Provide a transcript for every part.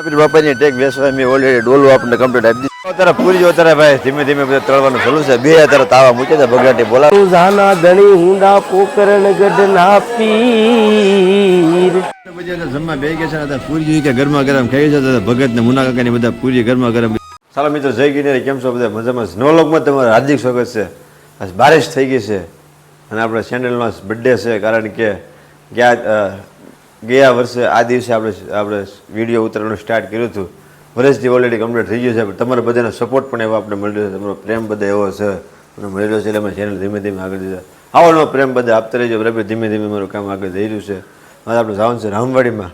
આપણી બાપાની ટેક બેસવા મેં ઓલરેડી ડોલું આપણને કમ્પ્લીટ આપી દીધું. અત્યારે પૂરી જો તારા ભાઈ ધીમે ધીમે બધું તળવાનું ચાલુ છે. બે અત્યારે તાવા મૂકે છે બગાટી બોલા જાના ધણી હુંડા પોકરણ ગઢના પીર પછી आता જમવા બે ગયા છે અત્યારે પૂરી જોઈ કે ગરમા ગરમ ખાઈ છે તો ભગત ને મુના કાકાની બધા પૂરી ગરમા ગરમ. ચાલો મિત્રો જય ગિરનારી કેમ છો બધા? મજામાં નવલોકમાં તમારું હાર્દિક સ્વાગત છે. આજ બારિશ થઈ ગઈ છે. અને આપણા ચેનલમાં બર્થડે છે કારણ કે ગયા અ, ગયા વર્ષે આ દિવસે આપણે આપણે વીડિયો ઉતારવાનું સ્ટાર્ટ કર્યું હતું. વર્ષથી ઓલરેડી કમ્પ્લીટ થઈ ગયું છે. પણ તમારા બધાનો સપોર્ટ પણ એવો આપણે મળ્યો છે. તમારો પ્રેમ બધા એવો છે. અને મળેલો છે એટલે અમે ચેનલ ધીમે ધીમે આગળ દીધા આવો પ્રેમ બધા આપતા રહેજો. બરાબર ધીમે ધીમે મારું કામ આગળ જઈ રહ્યું છે. હવે આપણે જવાનું છે રામવાડીમાં.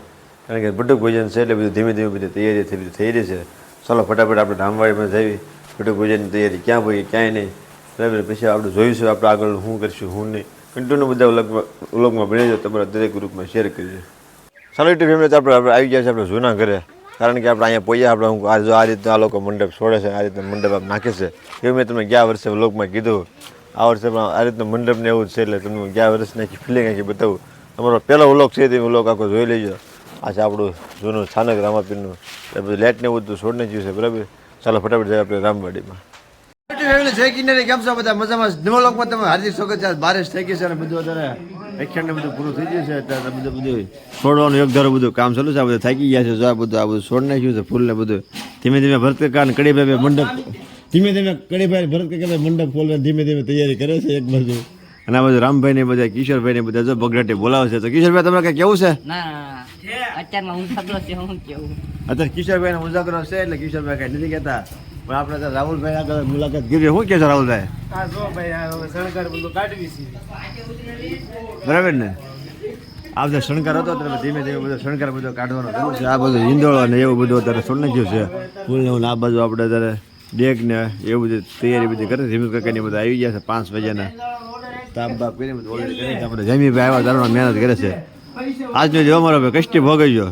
કારણ કે ભટુક ભોજન છે એટલે બધું ધીમે ધીમે બધી તૈયારી થઈ થઈ રહી છે. ચાલો ફટાફટ આપણે રામવાડીમાં જઈ ભટુક ભોજનની તૈયારી ક્યાં ભાઈ ક્યાંય નહીં. બરાબર. પછી આપણે જોઈશું આપણે આગળ શું કરીશું, શું નહીં. કન્ટિન્યુ બધા વ્લોગમાં વ્લોગમાં ભણી તમારા દરેક ગ્રુપમાં શેર કરજો. યુટ્યુબ ફેમિલી તો આપણે આપણે આવી ગયા છે આપણે જૂના ઘરે. કારણ કે આપણે અહીંયા પોયા આપણે હું આ આ રીતના આ લોકો મંડપ છોડે છે, આ રીતના મંડપ આપ નાખે છે. એવું મેં તમને ગયા વર્ષે લોકમાં કીધું. આ વર્ષે પણ આ રીતનું મંડપ ને એવું છે એટલે તમને ગયા વર્ષની આખી ફિલિંગ આખી બતાવું. તમારો પહેલો વ્લોગ છે તે વ્લોગ આખો જોઈ લેજો. આ છે આપણું જૂનું સ્થાનક રામાપીરનું. એટલે બધું લાઇટ ને એવું બધું છોડને નાખ્યું છે, બરાબર? ચાલો ફટાફટ જાય આપણે રામવાડીમાં. જય કિન્નરી કેમ છો બધા? મજામાં નવો તમે હાર્દિક સ્વાગત છે. બારિશ થઈ ગઈ છે બધું અત્યારે વ્યાખ્યાન બધું પૂરું થઈ ગયું છે અત્યારે બધું બધું છોડવાનું એક ધારો બધું કામ ચાલુ છે આ બધું થાકી ગયા છે જો આ બધું આ બધું છોડ નાખ્યું છે ફૂલ ને બધું. ધીમે ધીમે ભરત કાન કડીભાઈ મંડપ ધીમે ધીમે કડીભાઈ ભરત કાકા મંડપ ખોલવા ધીમે ધીમે તૈયારી કરે છે એક બાજુ. અને આ બધું રામભાઈ ને બધા કિશોરભાઈ ને બધા જો બગડાટી બોલાવે છે. તો કિશોરભાઈ તમારે કઈ કેવું છે? અત્યારે કિશોરભાઈ નો ઉજાગરો છે એટલે કિશોરભાઈ કઈ નથી કહેતા. પણ આપણે તો રાહુલભાઈ આગળ મુલાકાત કરી શું કહે છે રાહુલભાઈ? ભાઈ બરાબર ને? આ બધો શણગાર હતો ત્યારે ધીમે ધીમે બધો શણગાર બધો કાઢવાનો જરૂર છે. આ બધું હિંદોળો ને એવું બધું અત્યારે છોડ નાખ્યું છે. ફૂલ ને આ બાજુ આપણે અત્યારે ડેક ને એવું બધી તૈયારી બધી કરી. ધીમે કાકાની બધા આવી ગયા છે પાંચ વાગ્યાના. તાપ બાપ કરીને બધું already કરી આપણે જમીભાઈ આવ્યા તારો મહેનત કરે છે. આજનો જો અમારો ભાઈ કષ્ટી ભોગવ્યો. ગયો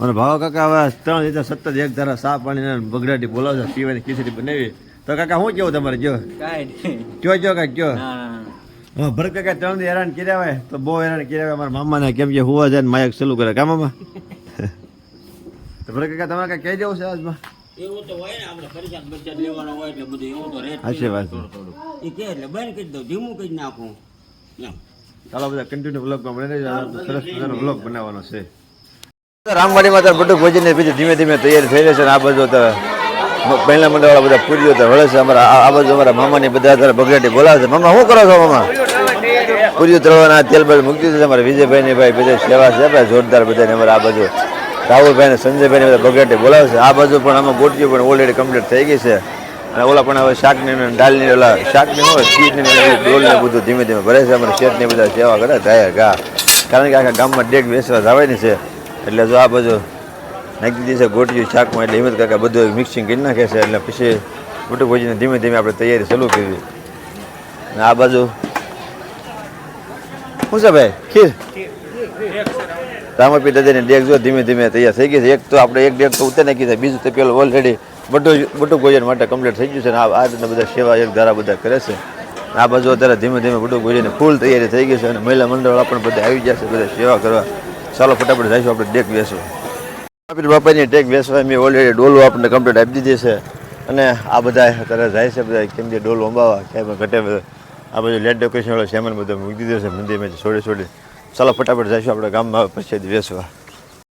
અને ભાવ કાકા હવે ત્રણ રીતે સતત એક ધારા સા પાણી બગડાટી બોલાવે છે પીવાની ખીચડી બનાવી. તો કાકા શું કેવું તમારે? જો. કાંઈ કયો કયો કાંઈ કયો ના હા ભરત કાકા ત્રણ દી હેરાન કર્યા હોય તો બહુ હેરાન કર્યા હોય. મારા મામાને કેમ કે હોવા જાય ને માયક ચાલુ કરે. કા મામા? તો ભરત કાકા તમારે કાંઈ કહી દેવું છે આજમાં? એવું તો હોય ને આપણે ફરજિયાત બચત લેવાનો હોય એટલે બધું એવું તો રહે જ વાત એ કે એટલે બંધ કરી દઉં ધીમું કરી નાખું. ચાલો બધા કન્ટિન્યુ તો સરસ મજાનો વ્લોગ બનાવવાનો છે. રામવાડીમાં તો બધું ભોજન પછી ધીમે ધીમે તૈયારી થઈ રહી છે આ બાજુ તો પહેલા મંડળવાળા બધા પૂરીઓ તો વળે છે. અમારા આ- બાજુ અમારા મામાની બધા અત્યારે બગડાટી બોલાવે છે. મામા, શું કરો છો મામા? પૂરીઓ તળવાના તેલ બાજુ મૂકી દીધું અમારે વિજયભાઈ ની ભાઈ બધા સેવા છે. ભાઈ જોરદાર બધાને અમારા આ બાજુ રાહુલભાઈ ને સંજયભાઈ ને બધા બગડાટી બોલાવે છે. આ બાજુ પણ આમાં ગોટીઓ પણ ઓલરેડી કમ્પ્લીટ થઈ ગઈ છે. અને ઓલા પણ હવે શાકની દાળની ઓલા શાકની હોય ચીજની ને ડોલ ને બધું ધીમે ધીમે ભરે છે. અમારા શેઠની બધા સેવા કરે થાય ગા કારણ કે આખા ગામમાં ડેક બેસવા જવાની છે. એટલે જો આ બધું નાખી દીધી છે ગોટીયું શાકમાં એટલે હિંમત કાકા બધું મિક્સિંગ કરી નાખે છે. એટલે પછી મોટું ભોજીને ધીમે ધીમે આપણે તૈયારી ચાલુ કરવી. અને આ બાજુ શું છે ભાઈ? ખીર? રામપી દાદાને ડેક જો ધીમે ધીમે તૈયાર થઈ ગઈ છે. એક તો આપણે એક ડેક તો ઉતરી નાખી છે. બીજું તો પેલું ઓલરેડી બધું બટુક ભોજન માટે કમ્પ્લીટ થઈ ગયું છે. અને આ રીતના બધા સેવા એક ધારા બધા કરે છે. આ બાજુ અત્યારે ધીમે ધીમે બટુક ભોજન ફૂલ તૈયારી થઈ ગઈ છે. અને મહિલા મંડળ પણ બધા આવી ગયા છે. બધા સેવા કરવા. ચાલો ફટાફટ જઈશું, આપણે ડેક બેસવા આપણી બાપાની ટેક વેસવા મેં ઓલરેડી ડોલો આપણને કમ્પ્લીટ આપી દીધી છે. અને આ બધા અત્યારે જાય છે બધા, કેમ કે ડોલો અંબાવા, ક્યાંય ઘટે બધા. આ બધું લેટ ડેકોરેશન વાળો સામાન બધો મૂકી દીધો છે, મંદિરમાં છોડી છોડી. ચાલો ફટાફટ જઈશું, આપણે ગામમાં પછી બેસવા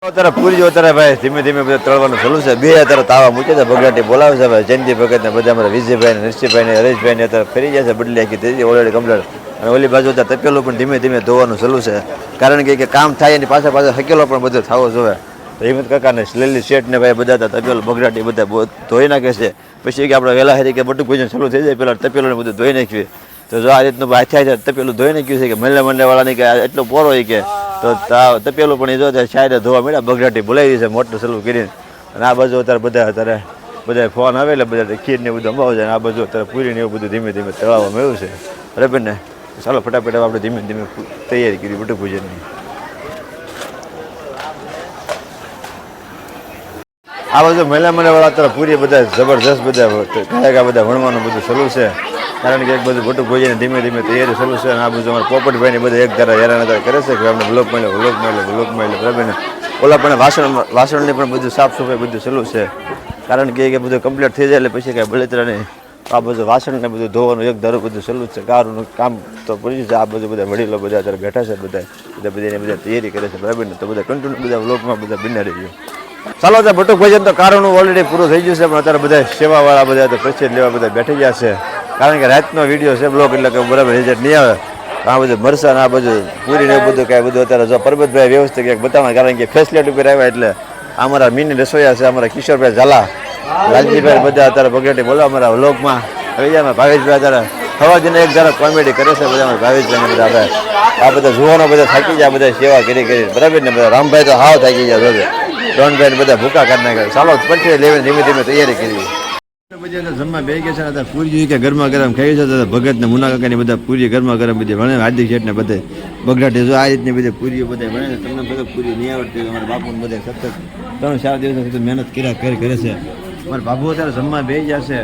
અત્યારે પૂરી જો અત્યારે ભાઈ ધીમે ધીમે બધા તળવાનું ચાલુ છે. બે અત્યારે તાવા મૂકે છે બગડાટી બોલાવે છે, ભાઈ જયંતિ ભગત ને બધા અમારા વિજયભાઈ ને નરસિંહભાઈ ને હરેશભાઈ ને અત્યારે ફરી જાય છે, બદલી આખી થઈ ઓલરેડી કમ્પ્લીટ અને ઓલી બાજુ અત્યારે તપેલું પણ ધીમે ધીમે ધોવાનું ચાલુ છે. કારણ કે કામ થાય એની પાછળ પાછળ હકેલો પણ બધો થવો જોવે. હિંમત કાકાને લીલી શેઠ ને ભાઈ બધા હતા તપેલું બગડાટી બધા ધોઈ નાખે છે. પછી કે આપણે વહેલા હારી કે બટુક ભોજન ચાલુ થઈ જાય, પેલા તપેલોને બધું ધોઈ નાખ્યું તો જો આ રીતનું હાથે તો તપેલું ધોઈને નાખ્યું છે કે મહિલા મંડળવાળાની કે આ એટલો પોરો હોય કે તો તપેલું પણ એ જો શાયદ ધોવા મળ્યા બગડાટી બોલાવી છે મોટું સલું કરીને. અને આ બાજુ અત્યારે બધા અત્યારે બધા ફોન આવે એટલે બધા ખીર ને બધું અંબાવ જાય આ બાજુ અત્યારે પૂરી ને એવું બધું ધીમે ધીમે તળાવવા મળ્યું છે. બરાબર ને? ચાલો ફટાફટ આપણે ધીમે ધીમે તૈયારી કરી બટુક પૂજનની. આ બાજુ મહિલા મંડળવાળા અત્યારે પૂરી બધા જબરજસ્ત બધા ગાયકા બધા ભણવાનું બધું સલું છે. કારણ કે એક બધું ખોટું ભોજન ધીમે ધીમે તૈયારી ચાલુ છે અને આ બધું અમારા પોપટભાઈને બધા એક ધારા હેરાન હતા કરે છે કે અમને બ્લોક મળ્યો બ્લોક મળ્યો બ્લોક મળ્યો, બરાબર ઓલા પણ વાસણ, વાસણની પણ બધું સાફ સફાઈ બધું સહેલું છે. કારણ કે એ બધું કમ્પ્લીટ થઈ જાય એટલે પછી કાંઈ બળતરા નહીં આ બધું વાસણ ને બધું ધોવાનું એક ધારું બધું સહેલું છે. કારનું કામ તો પડી છે. આ બધું બધા વડીલો બધા અત્યારે બેઠા છે બધા. બધા એની બધા તૈયારી કરે છે, બરાબર ને? તો બધા કન્ટિન્યુ બધા વ્લોગમાં બધા બિના રહી ગયો. ચાલો તો બટુક ભોજન તો કારણનું ઓલરેડી પૂરું થઈ ગયું છે, પણ અત્યારે બધા સેવાવાળા બધા તો લેવા બધા બેઠી ગયા છે. કારણ કે રાતનો વીડિયો છે બ્લોક એટલે કે બરાબર રિઝલ્ટ નહીં આવે. આ બધું મરસા આ બધું પૂરી ને બધું કાંઈ બધું અત્યારે જો પરબતભાઈ વ્યવસ્થિત ક્યાંક બતાવવા કારણ કે ફેસલેટ ઉપર આવ્યા એટલે અમારા મિની રસોઈયા છે, અમારા કિશોરભાઈ ઝાલા, લાલજીભાઈ બધા અત્યારે ભગેટી બોલો અમારા વ્લોગમાં અમારા ભાવેશભાઈ અત્યારે. થવા જઈને એક ધારા કોમેડી કરે છે, બધા અમારા ભાવેશભાઈ બધા આપણે આ બધા જુવાનો બધા થાકી જાય બધા સેવા કરી કરી. બરાબર ને બધા રામભાઈ તો હાવ થાકી ગયા રોજે ડોનભાઈ બધા ભૂકા કરી નાખ્યા. ચાલો પછી લેવી ધીમે ધીમે તૈયારી કરી. જમવા બે ગયા છે ને પૂરી કે ગરમા ગરમ ખાઈ છે. ભગત ને મુના કાકાની બધા પૂરી ગરમા ગરમ બધી ભણે હાર્દિક શેઠ ને બધે બગડાટી જો આ રીતની બધી પૂરીઓ બધા ભણે તમને બધા પૂરી નહીં આવડતી. અમારા બાપુ બધા સતત ત્રણ ચાર દિવસ મહેનત કર્યા કરી છે. મારા બાપુ અત્યારે જમવા બે છે.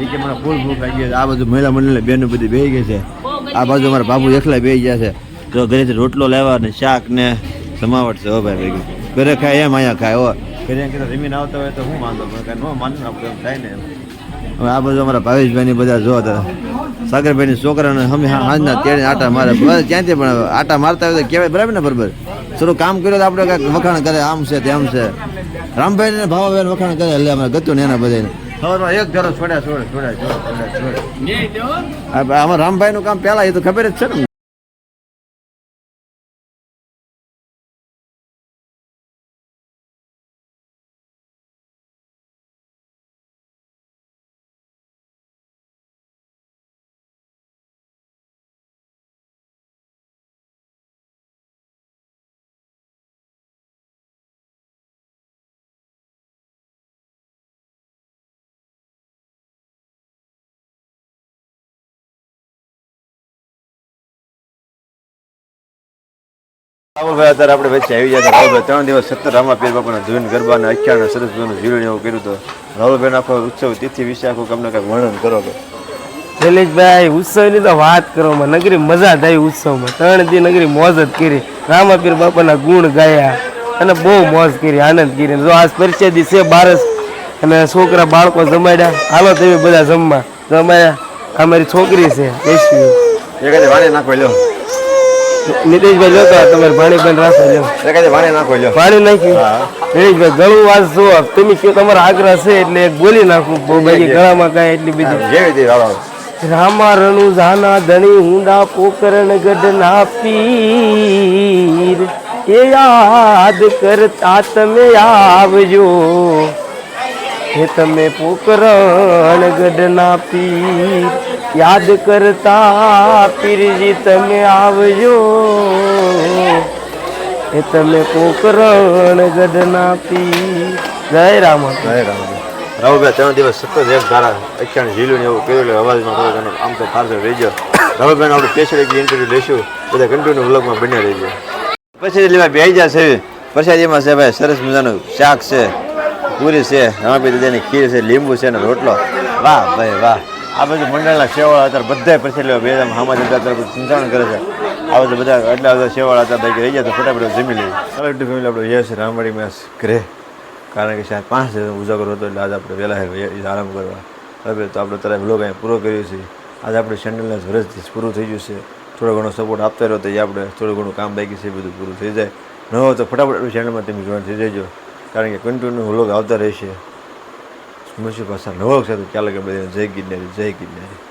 એ કે મારા ફૂલ ફૂલ ખાઈ ગયા આ બધું મહિલા મંડળ બેનો બધી બે ગઈ છે. આ બાજુ મારા બાપુ એકલા બે ગયા છે. તો ઘરેથી રોટલો લેવા ને શાક ને જમાવટ છે હો ભાઈ ભાઈ ઘરે ખાય એમ અહીંયા ખાય હો. ઘરે જમીન આવતા હોય તો હું માનતો પણ કાંઈ ન માનું આપણે થાય ને હવે આ બધું અમારા ભાવેશભાઈની બધા જો હતા. સાગરભાઈ ની છોકરાને અમે હાંજના તેડે આટા મારે. ત્યાંથી પણ આટા મારતા હોય તો કહેવાય બરાબર ને બરાબર? થોડું કામ કર્યું તો આપણે કાંઈક વખાણ કરે આમ છે તેમ છે. રામભાઈ ને ભાવાભાઈ વખાણ કરે એટલે અમે ગતું ને એના બધાને સવારમાં એક ઘરો છોડ્યા છોડે છોડ્યા છોડ્યા છોડ્યા છોડ્યા. આમાં રામભાઈ નું કામ પેલા એ તો ખબર જ છે ને. રાહુલભાઈ અત્યારે આપણે વચ્ચે આવી ગયા રાહુલભાઈ ત્રણ દિવસ સત્તર રામાપીર બાપાના ધૂન ગરબાના અખ્યાણ સરસ મજાનું જીવન એવું કર્યું હતું. રાહુલભાઈ આખો ઉત્સવ તિથિ વિશે આખું તમને કંઈક વર્ણન કરો કે. શૈલેષભાઈ ઉત્સવની તો વાત કરો નગરી મજા થઈ ઉત્સવમાં. ત્રણ દી નગરી મોજ જ કરી. રામાપીર બાપાના ગુણ ગાયા અને બહુ મોજ કરી આનંદ કરી જો આજ પરિચય છે બારસ અને છોકરા બાળકો જમાડ્યા. હાલો તમે બધા જમવા. જમાડ્યા. અમારી છોકરી છે રેશમી એ કદી વાણી નાખો લ્યો. નીતિશભાઈ લો તમારે રાખો નાખો લ્યો. પાણી નાખ્યું નીતિશભાઈ ગળું વાસ જો તમે કયો તમારો આગ્રહ છે એટલે એક બોલી નાખું. બાકી ગળામાં કાંઈ એટલી બીજી જેવી રામા રણુ જાના ધણી ઊંડા પોકરણ ગઢના પીર એ યાદ કરતા તમે આવજો. હે તમે પોકરણ ગઢના પીર. યાદ કરતા પીરજી તમે આવજો. એ તમે પોકરણ ગઢના પીર. જય રામ જય રામ રાહુલભાઈ ત્રણ દિવસ સતત એક ધારા અખ્યાણ ઝીલું ને એવું કર્યું એટલે અવાજમાં થોડો એનો આમ તો ફારસો રહી ગયો. રાહુલભાઈ આપણે સ્પેશિયલ એક ઇન્ટરવ્યુ લેશું. બધા કન્ટિન્યુ વ્લોગમાં બન્યા રહી ગયો પછી લેવા બે જાય છે પ્રસાદીમાં છે ભાઈ સરસ મજાનું શાક છે. પૂરી છે રમાપી દાદાની ખીર છે, લીંબુ છે ને રોટલો. વાહ ભાઈ વાહ. આ બધું મંડળના શેવાળા અત્યારે બધા પ્રસાદ લેવા બે હામાં જતા અત્યારે ચિંતાણ કરે છે. આ બધા બધા એટલા બધા સેવાળા હતા, બાકી રહી ગયા તો ફટાફટ જમી લઈએ. ચાલો, એટલું ફેમિલી આપણે યશ રામવાડી મેં ઘરે. કારણ કે શાયદ પાંચ ઉજાગર હતો એટલે આજે આપણે વહેલા આરામ કરવા. હવે તો આપણે તારે બ્લોગ અહીંયા પૂરો કર્યો છે. આજે આપણે ચેનલને વર્ષથી પૂરું થઈ ગયું છે. થોડો ઘણો સપોર્ટ આપતા રહ્યો તો એ આપણે થોડું ઘણું કામ બાકી છે બધું પૂરું થઈ જાય. ન હોય તો ફટાફટ આપણી ચેનલમાં તમે જોઈન થઈ જજો. કારણ કે કન્ટિન્યુ વ્લોગ આવતા રહેશે સ્મૃતિ પાછા નવો તો ચાલે કે બધાને જય ગિરનારી જય ગિરનારી